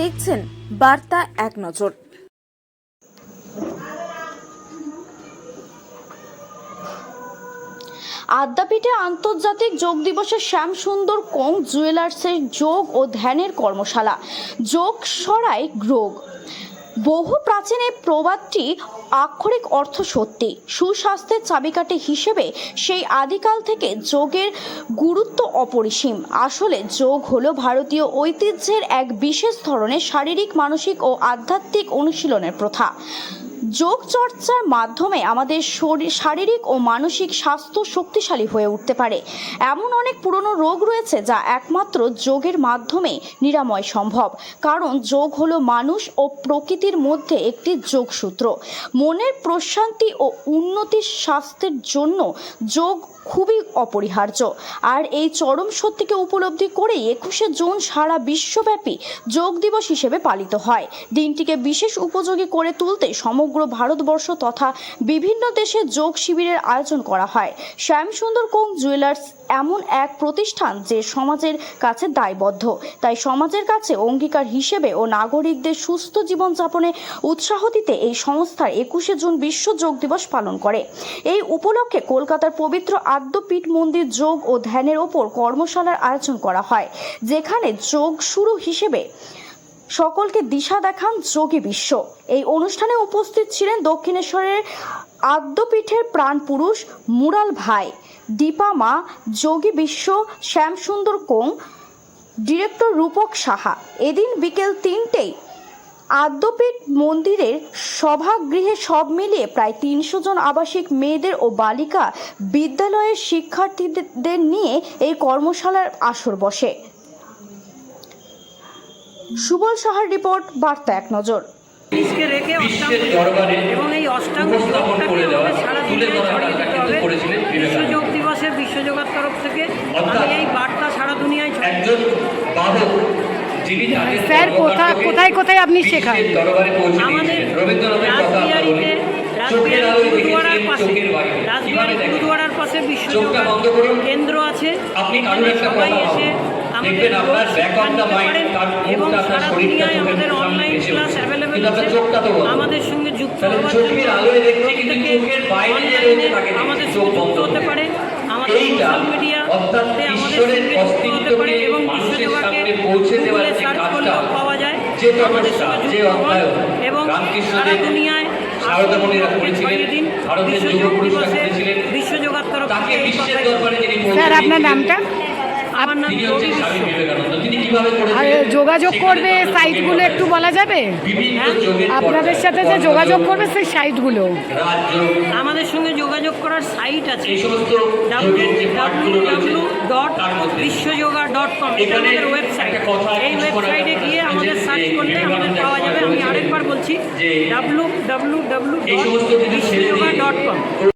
দেখছেন বার্তা এক নজর। আদ্যাপীঠে আন্তর্জাতিক যোগ দিবসে শ্যাম সুন্দর কোং জুয়েলার্সের যোগ ও ধ্যানের কর্মশালা? যোগ সরাই গ্রোগ। বহু প্রাচীন এই প্রবাদটি আক্ষরিক অর্থ সত্যি। সুস্বাস্থ্যের চাবিকাঠি হিসেবে সেই আদিকাল থেকে যোগের গুরুত্ব অপরিসীম। আসলে যোগ হলো ভারতীয় ঐতিহ্যের এক বিশেষ ধরনের শারীরিক, মানসিক ও আধ্যাত্মিক অনুশীলনের প্রথা। যোগ চর্চার মাধ্যমে আমাদের শরীর শারীরিক ও মানসিক স্বাস্থ্য শক্তিশালী হয়ে উঠতে পারে। এমন অনেক পুরনো রোগ রয়েছে যা একমাত্র যোগের মাধ্যমে নিরাময় সম্ভব। কারণ যোগ হলো মানুষ ও প্রকৃতির মধ্যে একটি যোগসূত্র। মনের প্রশান্তি ও উন্নতির স্বাস্থ্যের জন্য যোগ খুবই অপরিহার্য। আর এই চরম সত্যিকে উপলব্ধি করেই একুশে জুন সারা বিশ্বব্যাপী যোগ দিবস হিসেবে পালিত হয়। দিনটিকে বিশেষ উপযোগী করে তুলতে সমগ্র ভারতবর্ষ তথা বিভিন্ন দেশে যোগ শিবিরের আয়োজন করা হয়। শ্যামসুন্দর কোং জুয়েলার্স এমন এক প্রতিষ্ঠান যে সমাজের কাছে দায়বদ্ধ। তাই সমাজের কাছে অঙ্গীকার হিসেবে ও নাগরিকদের সুস্থ জীবনযাপনে উৎসাহ দিতে এই সংস্থার একুশে জুন বিশ্ব যোগ দিবস পালন করে। এই উপলক্ষে কলকাতার পবিত্র আদ্যপীঠ মন্দির যোগ ও ধ্যানের ওপর কর্মশালার আয়োজন করা হয়, যেখানে যোগ শুরু হিসেবে সকলকে দিশা দেখান যোগী বিশ্ব। এই অনুষ্ঠানে উপস্থিত ছিলেন দক্ষিণেশ্বরের আদ্যপীঠের প্রাণপুরুষ মুরাল ভাই, দীপা মা, যোগী বিশ্ব, শ্যামসুন্দর কোং, ডিরেক্টর রূপক সাহা। এদিন বিকেল তিনটেই আদ্যপীঠ মন্দিরের সভাগৃহে সব মিলিয়ে প্রায় তিনশো জন আবাসিক মেয়েদের ও বালিকা বিদ্যালয়ের শিক্ষার্থীদের নিয়ে এই কর্মশালার আসর বসে। সুবল সাহার রিপোর্ট বার্তা এক নজর। পুলিশকে রেখে এবং এই অষ্টাঙ্গ দিবসে বিশ্বযোগার তরফ থেকে আমি এই বার্তা সারা দুনিয়ায় একজন বাহক স্যার, কোথা- কোথায় কোথায় আপনি শেখান? আমাদের দিয়েছিলেন রাসবিহারি গুরুদুয়ারার পাশে। রাসবিহারি গুরুদুয়ারার পাশে। কেন্দ্র আছে। এখানে সবাই এসে আমাদের এবং সারা দুনিয়ায় আমাদের অনলাইন ক্লাস অ্যাভেলেবেল আছে। আমাদের সঙ্গে যুক্ত হওয়ার জন্য আমাদের যুক্ত হতে পারে। আমাদের সোশ্যাল মিডিয়া আমাদের যুক্ত হতে পারে এবং বিশ্বযোগাকে পৌঁছে দেওয়ার গুগলে যে সার্চ করলেও পাওয়া যায়। আমাদের সঙ্গে যুক্ত এবং সারা দুনিয়ায় সারদামণিরা করেছিলেন, ভারতের যোগ পুরস্কার দিবসে বিশ্বযোগার তরফ তাকে বিশ্বের দরবারে যিনি স্যার আপনার নামটা? আমার নাম তিনি যোগী হচ্ছেন বিশ্ব স্বামী বিবেকানন্দ। তিনি কীভাবে যোগাযোগ করবে সাইটগুলো একটু বলা যাবে? হ্যাঁ? আপনাদের সাথে যে যোগাযোগ করবে সেই সাইটগুলো। আমাদের সঙ্গে যোগাযোগ করার সাইট আছে। রয়েছে ডট বিশ্বযোগা ডট কম। এটা আমাদের ওয়েবসাইট এই ওয়েবসাইটে গিয়ে আমাদের বিবেকানন্দ পাওয়া যাবে আমি বলেছিলেন আরেকবার বলছি যে W W W dot com